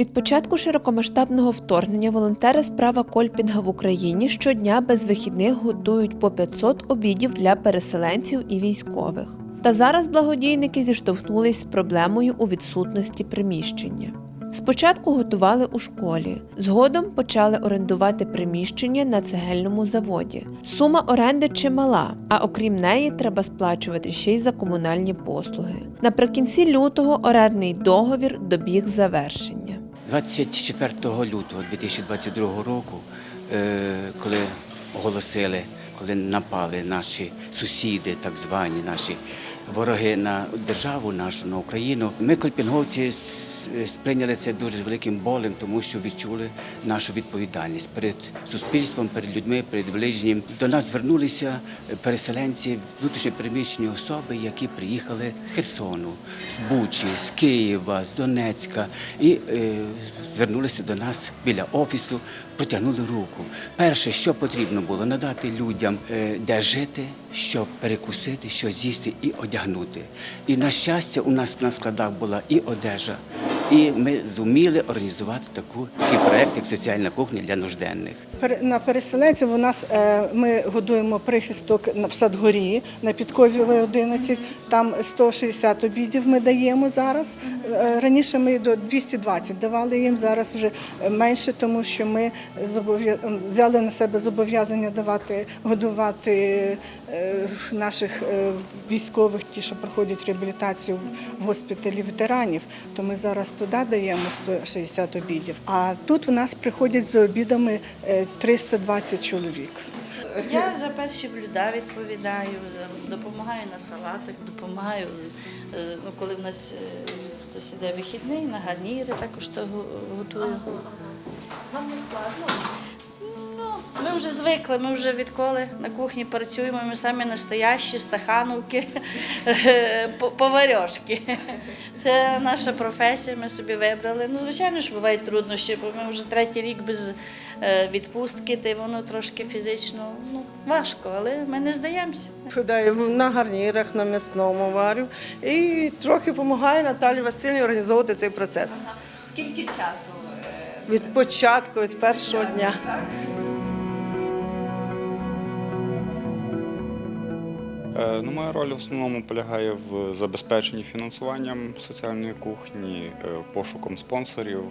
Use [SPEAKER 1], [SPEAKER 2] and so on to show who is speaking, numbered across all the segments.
[SPEAKER 1] Від початку широкомасштабного вторгнення волонтери справа Кольпінга в Україні щодня без вихідних готують по 500 обідів для переселенців і військових. Та зараз благодійники зіштовхнулись з проблемою у відсутності приміщення. Спочатку готували у школі, згодом почали орендувати приміщення на цегельному заводі. Сума оренди чимала, а окрім неї треба сплачувати ще й за комунальні послуги. Наприкінці лютого орендний договір добіг завершення.
[SPEAKER 2] 24 лютого 2022 року, е, коли оголосили, коли напали наші сусіди, так звані наші вороги на державу нашу, на Україну, ми, кольпінговці, сприйняли це дуже з великим болем, тому що відчули нашу відповідальність перед суспільством, перед людьми, перед ближнім. До нас звернулися переселенці, внутрішньопереміщені особи, які приїхали з Херсону, з Бучі, з Києва, з Донецька і е, звернулися до нас біля офісу, протягнули руку. Перше, що потрібно було, надати людям, е, де жити, що перекусити, що з'їсти і одягнути. І на щастя, у нас на складах була і одежа, і ми зуміли організувати таку такий проект, як соціальна кухня для нужденних.
[SPEAKER 3] На переселенців у нас е, ми годуємо прихисток в Садгорі на Підкові 11. Там 160 обідів ми даємо зараз. Е, Раніше ми до 220 давали їм, зараз вже менше, тому що ми взяли на себе зобов'язання давати годувати наших е, військових, ті, що проходять реабілітацію в госпіталі ветеранів. То ми зараз туди даємо 160 обідів. А тут у нас приходять за обідами е, 320 чоловік.
[SPEAKER 4] Я за перші блюда відповідаю, допомагаю на салатах, допомагаю, е, ну, коли в нас е, хтось іде вихідний, на гарніри також готую.
[SPEAKER 1] Вам не складно?
[SPEAKER 4] Ми вже звикли, ми вже відколи на кухні працюємо, ми самі настоящі стахановки, по- поварьошки. Це наша професія, ми собі вибрали. Ну, звичайно ж, бувають труднощі, бо ми вже третій рік без е, відпустки, та й воно трошки фізично ну, важко, але ми не здаємося.
[SPEAKER 5] На гарнірах, на м'ясному варю і трохи допомагаю Наталі Васильівні організовувати цей процес.
[SPEAKER 1] Скільки часу?
[SPEAKER 5] Від початку, від першого дня.
[SPEAKER 6] Ну, моя роль в основному полягає в забезпеченні фінансуванням соціальної кухні, е, пошуком спонсорів.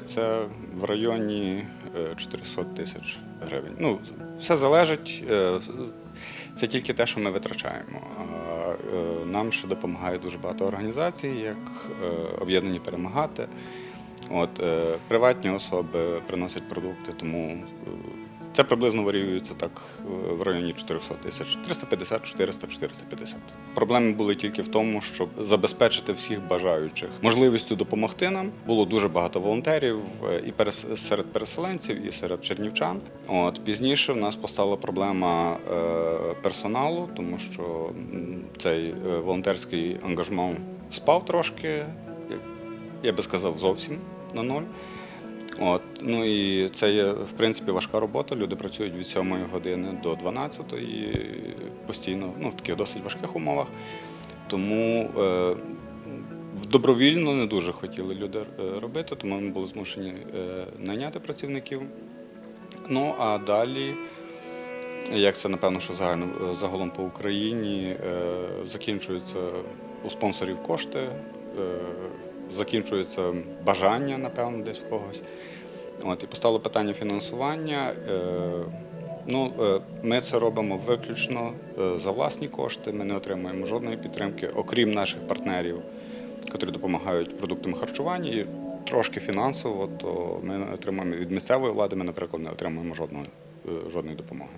[SPEAKER 6] Це в районі е, 400 тисяч гривень. Ну, все залежить. е, Це тільки те, що ми витрачаємо. Е, нам ще допомагає дуже багато організацій, як е, об'єднані перемагати. От, е, приватні особи приносять продукти, тому е, це приблизно варіюється так е, в районі 400 тисяч 350, 400, 450. Проблеми були тільки в тому, щоб забезпечити всіх бажаючих можливістю допомогти нам. Було дуже багато волонтерів е, і серед переселенців, і серед чернівчан. От пізніше в нас постала проблема е, персоналу, тому що цей волонтерський ангажмент спав трошки я би сказав, зовсім на ноль. От. Ну і це є, в принципі, важка робота. Люди працюють від 7 години до 12 постійно, ну, в таких досить важких умовах. Тому е, добровільно не дуже хотіли люди е, робити, тому ми були змушені е, найняти працівників. Ну а далі, як це напевно, що загально, е, загалом по Україні, е, закінчуються у спонсорів кошти, е, закінчується бажання, напевно, десь в когось. От, і постало питання фінансування. Е, Ну, е, ми це робимо виключно е, за власні кошти. Ми не отримуємо жодної підтримки, окрім наших партнерів, які допомагають продуктами харчування і трошки фінансово, то ми отримуємо від місцевої влади. Ми, наприклад, не отримуємо жодної, жодної допомоги.